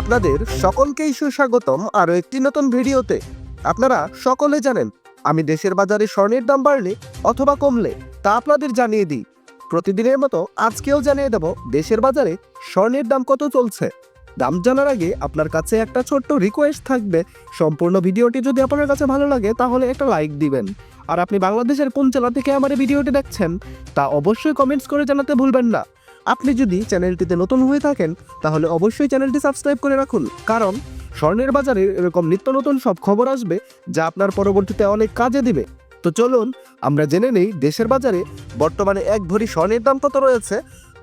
আপনাদের সকলকেই সুস্বাগতম আরও একটি নতুন ভিডিওতে। আপনারা সকলে জানেন, আমি দেশের বাজারে স্বর্ণের দাম বাড়লে অথবা কমলে তা আপনাদের জানিয়ে দিই। প্রতিদিনের মতো আজকেও জানিয়ে দেব দেশের বাজারে স্বর্ণের দাম কত চলছে। দাম জানার আগে আপনার কাছে একটা ছোট্ট রিকোয়েস্ট থাকবে। সম্পূর্ণ ভিডিওটি যদি আপনার কাছে ভালো লাগে, তাহলে একটা লাইক দিবেন। আর আপনি বাংলাদেশের কোন জেলা থেকে আমার ভিডিওটি দেখছেন, তা অবশ্যই কমেন্টস করে জানাতে ভুলবেন না। আপনি যদি চ্যানেলটিতে নতুন হয়ে থাকেন, তাহলে অবশ্যই চ্যানেলটি সাবস্ক্রাইব করে রাখুন। কারণ স্বর্ণের বাজারে এরকম নিত্য নতুন সব খবর আসবে, যা আপনার পরবর্তীতে অনেক কাজে দিবে। তো চলুন, আমরা জেনে নেই দেশের বাজারে বর্তমানে এক ভরি স্বর্ণের দাম কত রয়েছে।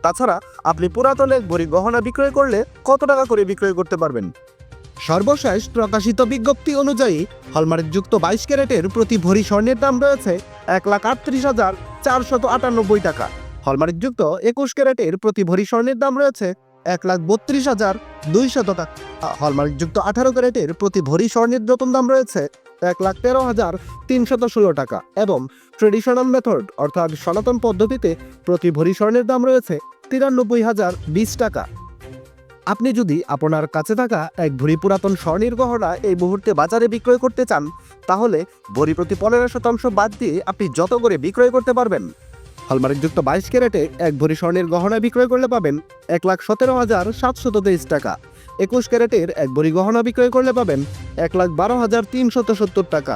তাছাড়া আপনি পুরাতন এক ভরি গহনা বিক্রয় করলে কত টাকা করে বিক্রয় করতে পারবেন? সর্বশেষ প্রকাশিত বিজ্ঞপ্তি অনুযায়ী হলমার্কযুক্ত বাইশ ক্যারেটের প্রতি ভরি স্বর্ণের দাম রয়েছে এক লাখ আটত্রিশ হাজার চারশত আটানব্বই টাকা। হলমার্কযুক্ত একুশ ক্যারেটের প্রতি ভরি স্বর্ণের দাম রয়েছে এক লাখ বত্রিশ হাজার দুইশত টাকা। হলমার্কযুক্ত আঠারো ক্যারেটের প্রতি ভরি স্বর্ণের নতুন দাম রয়েছে এক লাখ তেরো হাজার তিনশত ষোলো টাকা এবং ট্রেডিশনাল মেথড অর্থাৎ সনাতন পদ্ধতিতে প্রতি ভরি স্বর্ণের দাম রয়েছে তিরানব্বই হাজার বিশ টাকা। আপনি যদি আপনার কাছে থাকা এক ভরি পুরাতন স্বর্ণের গহনা এই মুহূর্তে বাজারে বিক্রয় করতে চান, তাহলে ভরি প্রতি পনেরো শতাংশ বাদ দিয়ে আপনি যত করে বিক্রয় করতে পারবেন হলমার্কযুক্ত বাইশ ক্যারেটে এক ভরি স্বর্ণের গহনা বিক্রয় করলে পাবেন এক লাখ সতেরো হাজার সাতশত তেইশ টাকা। একুশ ক্যারেটের এক ভরি গহনা বিক্রয় করলে পাবেন এক লাখ বারো হাজার তিনশত সত্তর টাকা।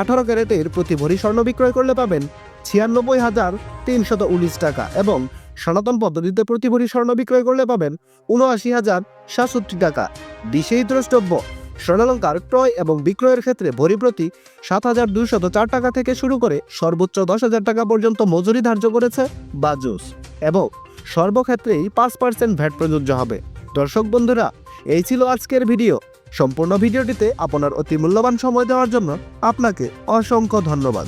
আঠারো ক্যারেটের প্রতি ভরি স্বর্ণ বিক্রয় করলে পাবেন ছিয়ানব্বই হাজার তিনশত উনিশ টাকা এবং সনাতন পদ্ধতিতে প্রতি ভরি স্বর্ণ বিক্রয় করলে পাবেন উনআশি হাজার সাতষট্টি টাকা। বিশেষ দ্রষ্টব্য স্বর্ণালঙ্কার ক্রয় এবং বিক্রয়ের ক্ষেত্রে ভরি প্রতি সাত হাজার দুইশত চার টাকা থেকে শুরু করে সর্বোচ্চ দশ হাজার টাকা পর্যন্ত মজুরি ধার্য করেছে বাজুস। এবং সর্বক্ষেত্রেই পাঁচ পার্সেন্ট ভ্যাট প্রযোজ্য হবে। দর্শক বন্ধুরা, এই ছিল আজকের ভিডিও। সম্পূর্ণ ভিডিওটিতে আপনার অতি মূল্যবান সময় দেওয়ার জন্য আপনাকে অসংখ্য ধন্যবাদ।